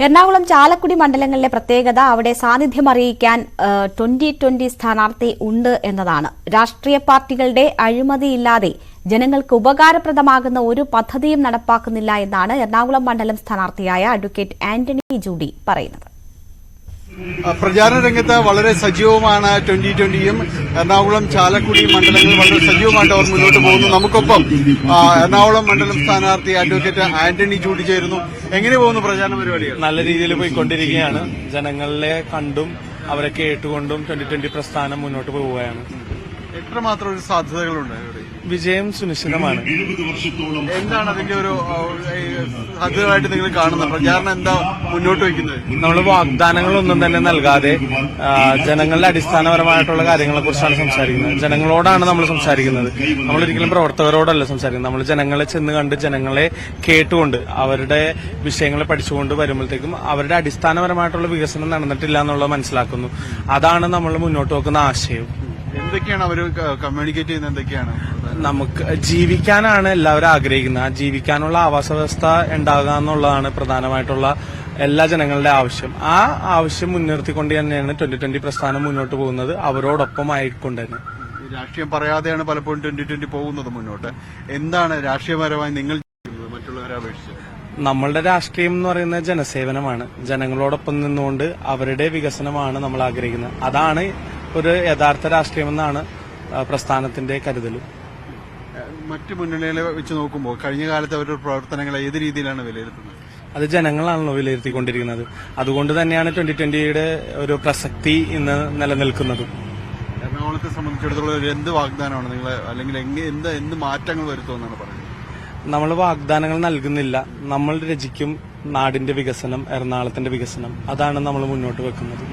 എറണാകുളം ചാലക്കുടി മണ്ഡലങ്ങളിലെ പ്രത്യേകത അവിടെ സാന്നിധ്യം അറിയിക്കാൻ ട്വന്റി ട്വന്റി സ്ഥാനാർത്ഥി ഉണ്ട് എന്നതാണ്. രാഷ്ട്രീയ പാർട്ടികളുടെ അഴിമതിയില്ലാതെ ജനങ്ങൾക്ക് ഉപകാരപ്രദമാകുന്ന ഒരു പദ്ധതിയും നടപ്പാക്കുന്നില്ല എന്നാണ് എറണാകുളം മണ്ഡലം സ്ഥാനാർത്ഥിയായ അഡ്വക്കേറ്റ് ആന്റണി ജൂഡി പറയുന്നത്. പ്രചാരണ രംഗത്ത് വളരെ സജീവമാണ് ട്വന്റി ട്വന്റിയും. എറണാകുളം ചാലക്കുടി മണ്ഡലങ്ങൾ വളരെ സജീവമായിട്ട് അവർ മുന്നോട്ട് പോകുന്നു. നമുക്കൊപ്പം എറണാകുളം മണ്ഡലം സ്ഥാനാർത്ഥി അഡ്വക്കേറ്റ് ആന്റണി ജൂഡി ചേരുന്നു എങ്ങനെ പോകുന്നു പ്രചാരണ പരിപാടികൾ? നല്ല രീതിയിൽ പോയിക്കൊണ്ടിരിക്കുകയാണ്. ജനങ്ങളെ കണ്ടും അവരെ കേട്ടുകൊണ്ടും ട്വന്റി ട്വന്റി പ്രസ്ഥാനം മുന്നോട്ട് പോവുകയാണ്. എത്രമാത്രം ഒരു സാധ്യതകളുണ്ട് വിജയം സുനിശ്ചിതമാണ്. എന്താണ് അതിന്റെ ഒരു അതുമായിട്ട് നിങ്ങൾ കാണുന്നത്? പ്രചാരണം എന്താ മുന്നോട്ട് വയ്ക്കുന്നത്? നമ്മൾ വാഗ്ദാനങ്ങളൊന്നും തന്നെ നൽകാതെ ജനങ്ങളുടെ അടിസ്ഥാനപരമായിട്ടുള്ള കാര്യങ്ങളെ കുറിച്ചാണ് സംസാരിക്കുന്നത്. ജനങ്ങളോടാണ് നമ്മൾ സംസാരിക്കുന്നത്. നമ്മൾ ഒരിക്കലും പ്രവർത്തകരോടല്ല സംസാരിക്കുന്നത്. നമ്മൾ ജനങ്ങളെ ചെന്ന് കണ്ട് ജനങ്ങളെ കേട്ടുകൊണ്ട് അവരുടെ വിഷയങ്ങളെ പഠിച്ചുകൊണ്ട് വരുമ്പോഴത്തേക്കും അവരുടെ അടിസ്ഥാനപരമായിട്ടുള്ള വികസനം നടന്നിട്ടില്ല എന്നുള്ളത് മനസ്സിലാക്കുന്നു. അതാണ് നമ്മൾ മുന്നോട്ട് വെക്കുന്ന ആശയം. എന്തൊക്കെയാണ് അവർ കമ്മ്യൂണിക്കേറ്റ് ചെയ്യുന്നത്? എന്തൊക്കെയാണ്? നമുക്ക് ജീവിക്കാനാണ് എല്ലാവരും ആഗ്രഹിക്കുന്നത്. ആ ജീവിക്കാനുള്ള ആവാസ വ്യവസ്ഥ ഉണ്ടാകുക എന്നുള്ളതാണ് പ്രധാനമായിട്ടുള്ള എല്ലാ ജനങ്ങളുടെ ആവശ്യം. ആ ആവശ്യം മുൻനിർത്തിക്കൊണ്ട് തന്നെയാണ് ട്വന്റി ട്വന്റി പ്രസ്ഥാനം മുന്നോട്ട് പോകുന്നത്. അവരോടൊപ്പം ആയിക്കൊണ്ട് തന്നെ. രാഷ്ട്രീയം പറയാതെയാണ് പലപ്പോഴും ട്വന്റി ട്വന്റി പോകുന്നത് മുന്നോട്ട്. എന്താണ് രാഷ്ട്രീയപരമായി നിങ്ങൾ മറ്റുള്ളവരെ അപേക്ഷിച്ച്. നമ്മളുടെ രാഷ്ട്രീയം എന്ന് പറയുന്നത് ജനസേവനമാണ്. ജനങ്ങളോടൊപ്പം നിന്നുകൊണ്ട് അവരുടെ വികസനമാണ് നമ്മൾ ആഗ്രഹിക്കുന്നത്. അതാണ് ഒരു യഥാർത്ഥ രാഷ്ട്രീയമെന്നാണ് പ്രസ്ഥാനത്തിന്റെ കരുതലും. മറ്റു മുന്നണികളെ വെച്ച് നോക്കുമ്പോൾ കഴിഞ്ഞ കാലത്തെ അവരുടെ പ്രവർത്തനങ്ങൾ ഏത് രീതിയിലാണ് വിലയിരുത്തുന്നത്? അത് ജനങ്ങളാണല്ലോ വിലയിരുത്തിക്കൊണ്ടിരിക്കുന്നത്. അതുകൊണ്ട് തന്നെയാണ് ട്വന്റി ട്വന്റിയുടെ ഒരു പ്രസക്തി ഇന്ന് നിലനിൽക്കുന്നതും. എറണാകുളത്തെ സംബന്ധിച്ചിടത്തോളം ഒരു എന്ത് വാഗ്ദാനമാണ് നിങ്ങൾ അല്ലെങ്കിൽ എന്ത് എന്ത് മാറ്റങ്ങൾ വരുത്തുമെന്നാണ് പറയുന്നത്? നമ്മൾ വാഗ്ദാനങ്ങൾ നൽകുന്നില്ല. നമ്മൾ രചിക്കും നാടിന്റെ വികസനം എറണാകുളത്തിന്റെ വികസനം. അതാണ് നമ്മൾ മുന്നോട്ട് വെക്കുന്നത്.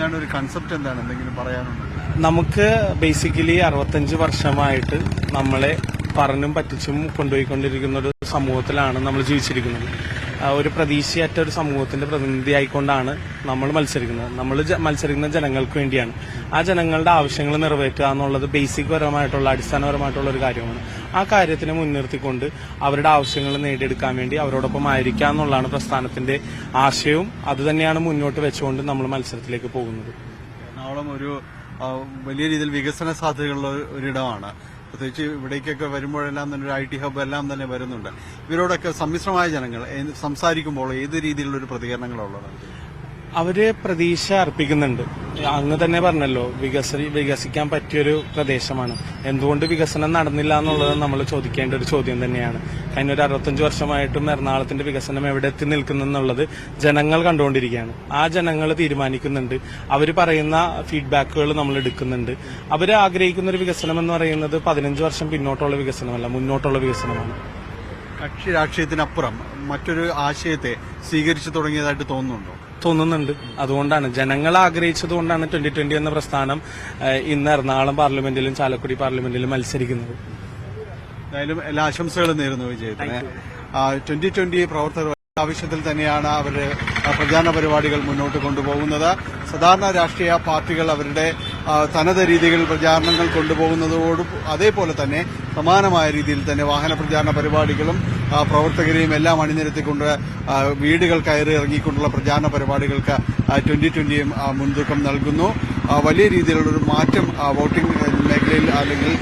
എന്താണ് ഒരു കൺസെപ്റ്റ് എന്താണ്? എന്തെങ്കിലും നമുക്ക് ബേസിക്കലി അറുപത്തഞ്ച് വർഷമായിട്ട് നമ്മളെ പറഞ്ഞും പറ്റിച്ചും കൊണ്ടുപോയിക്കൊണ്ടിരിക്കുന്ന ഒരു സമൂഹത്തിലാണ് നമ്മൾ ജീവിച്ചിരിക്കുന്നത്. ഒരു പ്രതീക്ഷയറ്റ ഒരു സമൂഹത്തിന്റെ പ്രതിനിധിയായിക്കൊണ്ടാണ് നമ്മൾ മത്സരിക്കുന്നത്. നമ്മൾ മത്സരിക്കുന്ന ജനങ്ങൾക്ക് വേണ്ടിയാണ്. ആ ജനങ്ങളുടെ ആവശ്യങ്ങൾ നിറവേറ്റുക എന്നുള്ളത് ബേസിക് പരമായിട്ടുള്ള അടിസ്ഥാനപരമായിട്ടുള്ള ഒരു കാര്യമാണ്. ആ കാര്യത്തിനെ മുൻനിർത്തിക്കൊണ്ട് അവരുടെ ആവശ്യങ്ങൾ നേടിയെടുക്കാൻ വേണ്ടി അവരോടൊപ്പം ആയിരിക്കുക എന്നുള്ളതാണ് പ്രസ്ഥാനത്തിന്റെ ആശയവും. അതുതന്നെയാണ് മുന്നോട്ട് വെച്ചുകൊണ്ട് നമ്മൾ മത്സരത്തിലേക്ക് പോകുന്നത്. എറണാകുളം ഒരു വലിയ രീതിയിൽ വികസന സാധ്യതകളുള്ള ഒരിടമാണ് പ്രത്യേകിച്ച് ഇവിടേക്കൊക്കെ വരുമ്പോഴെല്ലാം തന്നെ ഒരു ഐ ടി ഹബ് എല്ലാം തന്നെ വരുന്നുണ്ട്. ഇവരോടൊക്കെ സമ്മിശ്രമായ ജനങ്ങൾ സംസാരിക്കുമ്പോൾ ഏത് രീതിയിലുള്ള ഒരു പ്രതികരണങ്ങളുള്ളത് അവർ പ്രതീക്ഷ അർപ്പിക്കുന്നുണ്ട്. അങ്ങ് തന്നെ പറഞ്ഞല്ലോ വികസ വികസിക്കാൻ പറ്റിയൊരു പ്രദേശമാണ്. എന്തുകൊണ്ട് വികസനം നടന്നില്ല എന്നുള്ളത് നമ്മൾ ചോദിക്കേണ്ട ഒരു ചോദ്യം തന്നെയാണ്. കഴിഞ്ഞ ഒരു അറുപത്തഞ്ച് വർഷമായിട്ടും എറണാകുളത്തിന്റെ വികസനം എവിടെ എത്തി നിൽക്കുന്നു എന്നുള്ളത് ജനങ്ങൾ കണ്ടുകൊണ്ടിരിക്കുകയാണ്. ആ ജനങ്ങൾ തീരുമാനിക്കുന്നുണ്ട്. അവർ പറയുന്ന ഫീഡ്ബാക്കുകൾ നമ്മൾ എടുക്കുന്നുണ്ട്. അവർ ആഗ്രഹിക്കുന്ന ഒരു വികസനം എന്ന് പറയുന്നത് പതിനഞ്ച് വർഷം പിന്നോട്ടുള്ള വികസനമല്ല മുന്നോട്ടുള്ള വികസനമാണ്. കക്ഷി രാഷ്ട്രീയത്തിനപ്പുറം മറ്റൊരു ആശയത്തെ സ്വീകരിച്ചു തുടങ്ങിയതായിട്ട് തോന്നുന്നുണ്ടോ? തോന്നുന്നുണ്ട്. അതുകൊണ്ടാണ് ജനങ്ങൾ ആഗ്രഹിച്ചത് കൊണ്ടാണ് ട്വന്റി ട്വന്റി എന്ന പ്രസ്ഥാനം ഇന്ന് എറണാകുളം പാർലമെന്റിലും ചാലക്കുടി പാർലമെന്റിലും മത്സരിക്കുന്നത്. എന്തായാലും എല്ലാ ആശംസകളും നേരുന്നു വിജയത്തിന്. ട്വന്റി ട്വന്റി പ്രവർത്തകർ ആവശ്യത്തിൽ തന്നെയാണ് അവരുടെ പ്രചാരണ പരിപാടികൾ മുന്നോട്ട് കൊണ്ടുപോകുന്നത്. സാധാരണ രാഷ്ട്രീയ പാർട്ടികൾ അവരുടെ തനത് രീതികളിൽ പ്രചാരണങ്ങൾ കൊണ്ടുപോകുന്നതോടും അതേപോലെ തന്നെ സമാനമായ രീതിയിൽ തന്നെ വാഹന പ്രചാരണ പരിപാടികളും പ്രവർത്തകരെയും എല്ലാം അണിനിരത്തിക്കൊണ്ട് വീടുകൾ കയറി ഇറങ്ങിക്കൊണ്ടുള്ള പ്രചാരണ പരിപാടികൾക്ക് ട്വന്റി ട്വന്റിയും മുൻതൂക്കം നൽകുന്നു. വലിയ രീതിയിലുള്ള ഒരു മാറ്റം വോട്ടിംഗ് മേഖലയിൽ അല്ലെങ്കിൽ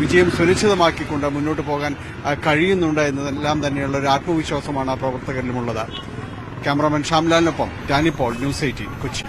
വിജയം സുരക്ഷിതമാക്കിക്കൊണ്ട് മുന്നോട്ട് പോകാൻ കഴിയുന്നുണ്ട് എന്നതെല്ലാം തന്നെയുള്ള ഒരു ആത്മവിശ്വാസമാണ് പ്രവർത്തകരിലുമുള്ളത്. ക്യാമറാമാൻ ഷാംലാലിനൊപ്പം ഡാനി പോൾ ന്യൂസ് എയ്റ്റീൻ കൊച്ചി.